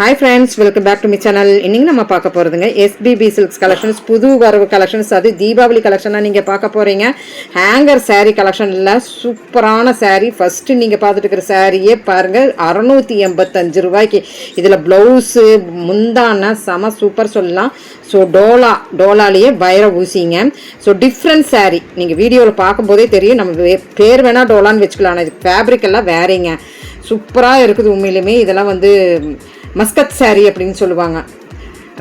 Hi friends welcome back to me channel இன்னைக்கு நம்ம பார்க்க போகிறதுங்க எஸ்பிபி சில்க்ஸ் கலெக்ஷன்ஸ் புது வரவு கலெக்ஷன்ஸ் அது தீபாவளி கலெக்ஷனாக நீங்கள் பார்க்க போகிறீங்க ஹேங்கர் சாரீ கலெக்ஷனில் சூப்பரான சாரீ ஃபஸ்ட்டு நீங்கள் பார்த்துட்டு இருக்கிற சாரியே பாருங்கள் அறநூற்றி எண்பத்தஞ்சு ரூபாய்க்கு. இதில் ப்ளவுஸு முந்தான செம சூப்பர் சொல்லலாம். ஸோ டோலா டோலாலேயே வைர ஊசிங்க. ஸோ டிஃப்ரெண்ட் சாரீ நீங்கள் வீடியோவில் பார்க்கும்போதே தெரியும். நம்ம பேர் வேணால் டோலான்னு வச்சுக்கலாம். ஆனால் இது ஃபேப்ரிக் எல்லாம் வேறேங்க. சூப்பராக இருக்குது உண்மையிலுமே. இதெல்லாம் வந்து மஸ்கத் saree அப்படின்னு சொல்லுவாங்க.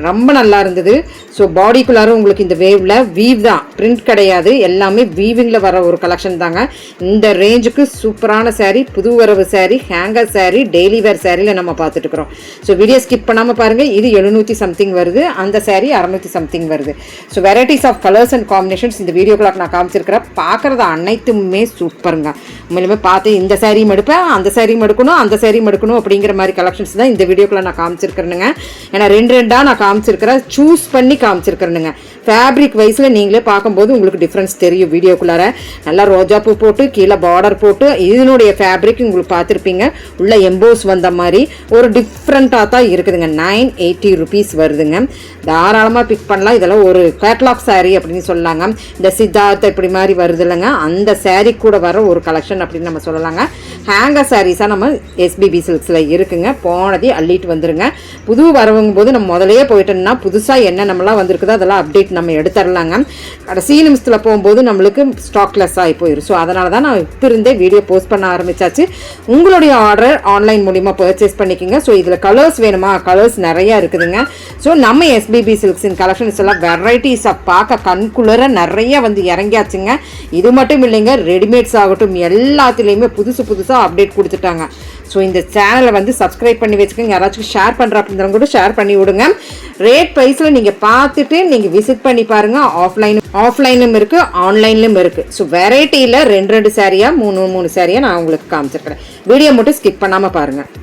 ரொம்ப நல்லா இருந்தது. ஸோ பாடிக்குள்ளாரும் உங்களுக்கு இந்த வேவ்ல வீவ் தான். பிரிண்ட் கிடையாது. எல்லாமே வீவிங்கில் வர ஒரு கலெக்ஷன் தாங்க. இந்த ரேஞ்சுக்கு சூப்பரான saree புது வரவு saree hanger saree daily wear சாரியில் நம்ம பார்த்துட்டு இருக்கிறோம். ஸோ வீடியோ ஸ்கிப் பண்ணாமல் பாருங்கள் இது எழுநூற்றி சம்திங் வருது. அந்த saree அறநூற்றி சம்திங் வருது. So varieties of colours and combinations இந்த வீடியோக்குள்ள நான் காமிச்சிருக்கிறேன். பார்க்குறது அனைத்துமே சூப்பருங்க உண்மையிலுமே பார்த்து இந்த சாரியும் எடுப்பேன் அந்த சாரியும் எடுக்கணும் அந்த சாரியும் எடுக்கணும் அப்படிங்கிற மாதிரி கலெக்ஷன்ஸ் தான் இந்த வீடியோக்குள்ளே நான் காமிச்சிருக்கிறேனுங்க. ஏன்னா ரெண்டு ரெண்டாக நான் காமிச்சிருக்கிறேன். சூஸ் பண்ணி காமிச்சிருக்கிறேனுங்க. ஃபேப்ரிக் வைஸில் நீங்களே பார்க்கும்போது உங்களுக்கு டிஃப்ரென்ஸ் தெரியும் வீடியோக்குள்ளார. நல்லா ரோஜா பூ போட்டு கீழே பார்டர் போட்டு இதனுடைய ஃபேப்ரிக் உங்களுக்கு பார்த்துருப்பீங்க. உள்ள எம்போஸ் வந்த மாதிரி ஒரு டிஃப்ரெண்ட்டாக தான் இருக்குதுங்க. நைன் எயிட்டி ருபீஸ் வருதுங்க. தாராளமாக பிக் பண்ணலாம். இதெல்லாம் ஒரு கேட்லாக் saree அப்படின்னு சொல்லலாங்க இந்த சித்தார்த் இப்படி மாதிரி வருது இல்லைங்க. அந்த saree கூட வர ஒரு கலெக்ஷன் அப்படின்னு நம்ம சொல்லலாங்க. ஹேங்கர் சாரீஸாக நம்ம எஸ்பிபி சில்க்ஸில் இருக்குங்க. போனதே அள்ளிட்டு வந்துருங்க. புது வரவங்க போது நம்ம முதலையே போயிட்டோம்னா புதுசாக என்ன நம்மளாம் வந்திருக்குதோ அதெல்லாம் அப்டேட் நம்ம எடுத்துடலாங்க கடைசி நிமிஷத்தில் போகும்போது நம்மளுக்கு ஸ்டாக்லெஸ் ஆகி போயிடும் ஸோ அதனால தான் நான் இப்போ இருந்தே வீடியோ போஸ்ட் பண்ண ஆரம்பிச்சாச்சு. உங்களுடைய ஆர்டர் ஆன்லைன் மூலிமா பர்ச்சேஸ் பண்ணிக்கோங்க. ஸோ இதில் கலர்ஸ் வேணுமா? கலர்ஸ் நிறையா இருக்குதுங்க. ஸோ நம்ம எஸ்பிபி சில்க்ஸின் கலெக்ஷன்ஸ் எல்லாம் வெரைட்டிஸ் பார்க்க கண்குளிர நிறைய வந்து இறங்கியாச்சுங்க. இது மட்டும் இல்லைங்க ரெடிமேட்ஸ் ஆகட்டும் எல்லாத்துலேயுமே புதுசு புதுசாக அப்டேட் கொடுத்துட்டாங்க. ஸோ இந்த சேனலை வந்து சப்ஸ்கிரைப் பண்ணி வச்சுக்கோங்க. யாராச்சும் ஷேர் பண்ணுற அப்படின்றவங்க கூட ஷேர் பண்ணி விடுங்க. ரேட் ப்ரைஸில் நீங்கள் பார்த்துட்டு நீங்கள் விசிட் பண்ணி பாருங்கள் ஆஃப்லைன் ஆஃப்லைனும் இருக்குது ஆன்லைன்லையும் இருக்குது ஸோ வெரைட்டியில் ரெண்டு ரெண்டு சேரீயாக மூணு மூணு சாரியாக நான் உங்களுக்கு காமிச்சிருக்கிறேன். வீடியோ மட்டும் ஸ்கிப் பண்ணாமல் பாருங்கள்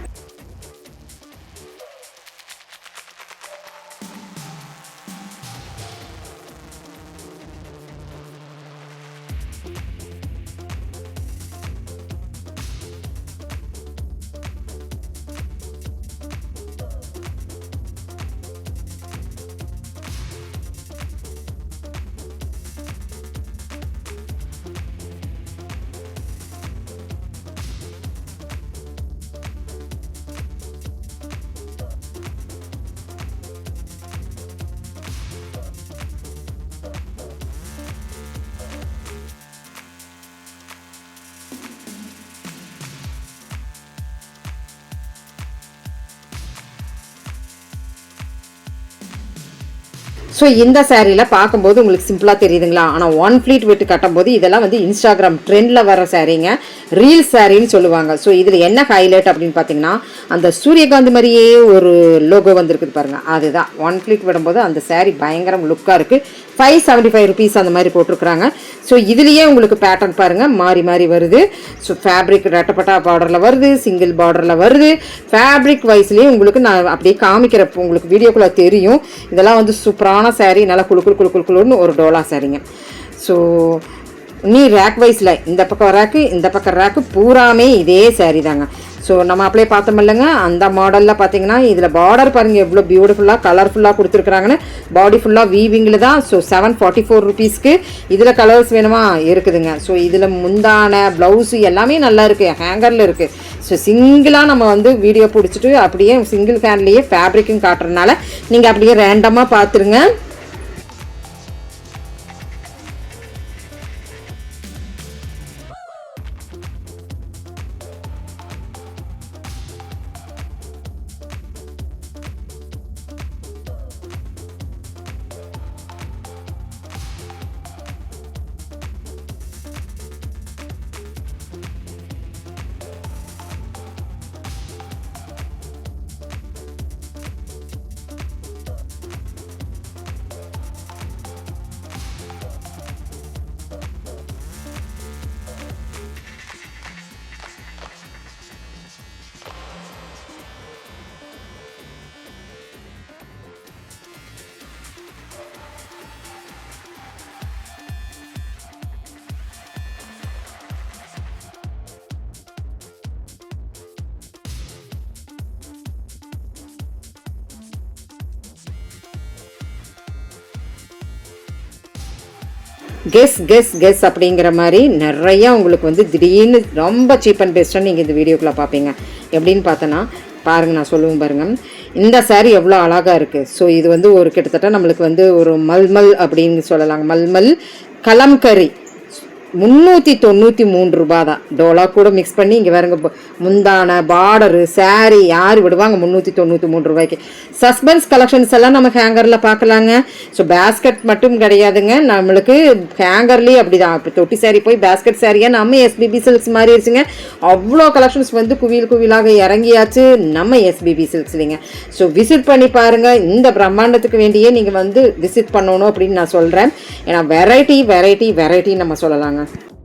ஸோ இந்த சாரியில் பார்க்கும்போது உங்களுக்கு சிம்பிளாக தெரியுதுங்களா? ஆனால் ஒன் ஃப்ளீட் விட்டு கட்டும்போது இதெல்லாம் வந்து இன்ஸ்டாகிராம் ட்ரெண்டில் வர சேரீங்க ரீல் சாரின்னு சொல்லுவாங்க. ஸோ இதில் என்ன ஹைலைட் அப்படின்னு பார்த்தீங்கன்னா அந்த சூரியகாந்தி மாதிரியே ஒரு லோகோ வந்திருக்குது பாருங்கள் அதுதான். ஒன் ஃப்ளீட் விடும்போது அந்த சேரீ பயங்கரம் லுக்காக இருக்குது ஃபைவ் செவன்ட்டி ஃபைவ் ருபீஸ் அந்த மாதிரி போட்டிருக்கிறாங்க. ஸோ இதுலேயே உங்களுக்கு பேட்டர்ன் பாருங்கள் மாறி மாறி வருது. ஸோ ஃபேப்ரிக் ரெட்டப்பட்டா பார்டரில் வருது. சிங்கிள் பார்டரில் வருது. ஃபேப்ரிக் வைஸ்லேயே உங்களுக்கு நான் அப்படியே காமிக்கிறப்போ உங்களுக்கு வீடியோக்குள்ளே தெரியும். இதெல்லாம் வந்து சூப்பரான சாரீ நல்லா குழு குழு குழு குளு ஒரு டோலா சாரீங்க ஸோ நீ ரேக் வைஸில் இந்த பக்கம் ரேக்கு இந்த பக்கம் ரேக்கு பூராமே இதே சாரீ தாங்க. ஸோ நம்ம அப்படியே பார்த்தோம் இல்லைங்க. அந்த மாடலில் பார்த்தீங்கன்னா இதில் பார்டர் பாருங்கள் எவ்வளோ பியூட்டிஃபுல்லாக கலர்ஃபுல்லாக கொடுத்துருக்குறாங்கன்னு. பாடி ஃபுல்லாக வீவிங்கில் தான். ஸோ செவன் ஃபார்ட்டி ஃபோர் ருபீஸ்க்கு இதில் கலர்ஸ் வேணுமா? இருக்குதுங்க. ஸோ இதில் முந்தான ப்ளவுஸு எல்லாமே நல்லா இருக்குது ஹேங்கரில் இருக்குது ஸோ சிங்கிளாக நம்ம வந்து வீடியோ பிடிச்சிட்டு அப்படியே சிங்கிள் ஃபேன்லேயே ஃபேப்ரிக்கும் காட்டுறதுனால நீங்கள் அப்படியே ரேண்டமாக பார்த்துருங்க. கெஸ் கெஸ் கெஸ் அப்படிங்கிற மாதிரி நிறையா உங்களுக்கு வந்து திடீர்னு ரொம்ப சீப் அண்ட் பெஸ்ட்டாக நீங்கள் இந்த வீடியோக்குள்ளே பார்ப்பீங்க. எப்படின்னு பார்த்தோன்னா பாருங்கள் நான் சொல்லுவேன் பாருங்கள் இந்த சாரீ எவ்வளோ அழகாக இருக்குது ஸோ இது வந்து ஒரு கிட்டத்தட்ட நம்மளுக்கு வந்து ஒரு மல்மல் அப்படின்னு சொல்லலாங்க. மல்மல் கலம்கரி முந்நூற்றி தொண்ணூற்றி மூணு ரூபா தான் டோலா கூட மிக்ஸ் பண்ணி இங்கே வேறுங்க முந்தான பார்டரு saree யார் விடுவாங்க முந்நூற்றி தொண்ணூற்றி மூணு ரூபாய்க்கு. சஸ்பென்ஸ் கலெக்ஷன்ஸ் எல்லாம் நம்ம ஹேங்கரில் பார்க்கலாங்க. ஸோ பேஸ்கெட் மட்டும் கிடையாதுங்க. நம்மளுக்கு ஹேங்கர்லேயே அப்படி தான் இப்போ தொட்டி சாரீ போய் பேஸ்கெட் சாரியாக நம்ம எஸ்பிபி சில்க்ஸ் மாறிடுச்சுங்க அவ்வளோ கலெக்ஷன்ஸ் வந்து குவியல் குவியலாக இறங்கியாச்சு நம்ம எஸ்பிபி சில்க்ஸ்லிங்க ஸோ விசிட் பண்ணி பாருங்கள் இந்த பிரம்மாண்டத்துக்கு வேண்டியே நீங்கள் வந்து விசிட் பண்ணணும் அப்படின்னு நான் சொல்கிறேன் ஏன்னா வெரைட்டி வெரைட்டி வெரைட்டி நம்ம சொல்லலாங்க. нас.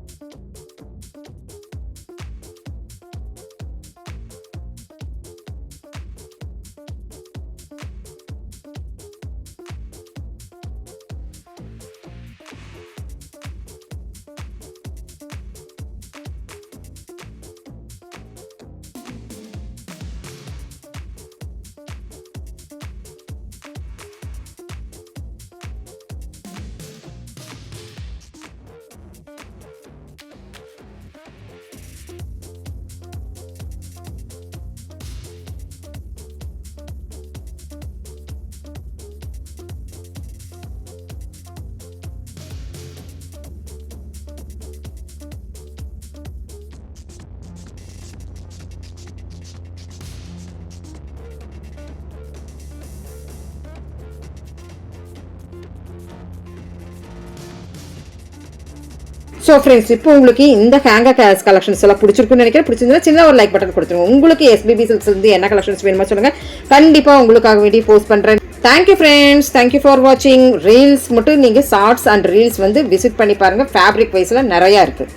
ஸோ ஃப்ரெண்ட்ஸ் இப்போ உங்களுக்கு இந்த ஹேங்கர் கேஸ் கலெக்ஷன்ஸ் எல்லாம் பிடிச்சிருக்குன்னு நினைக்கிறேன். பிடிச்சிருந்தா சின்ன ஒரு லைக் பட்டன் கொடுத்துருங்க. உங்களுக்கு எஸ்பிபி சில்க்ஸ் வந்து என்ன கலெக்ஷன்ஸ் வேணுமோ சொல்லுங்க. கண்டிப்பாக உங்களுக்காக வேண்டி போஸ்ட் பண்ணுறேன் thank you friends thank you for வாட்சிங் ரீல்ஸ் மட்டும் நீங்கள் ஷார்ட்ஸ் அண்ட் ரீல்ஸ் வந்து விசிட் பண்ணி பாருங்கள் ஃபேப்ரிக் வைஸில் நிறையா இருக்குது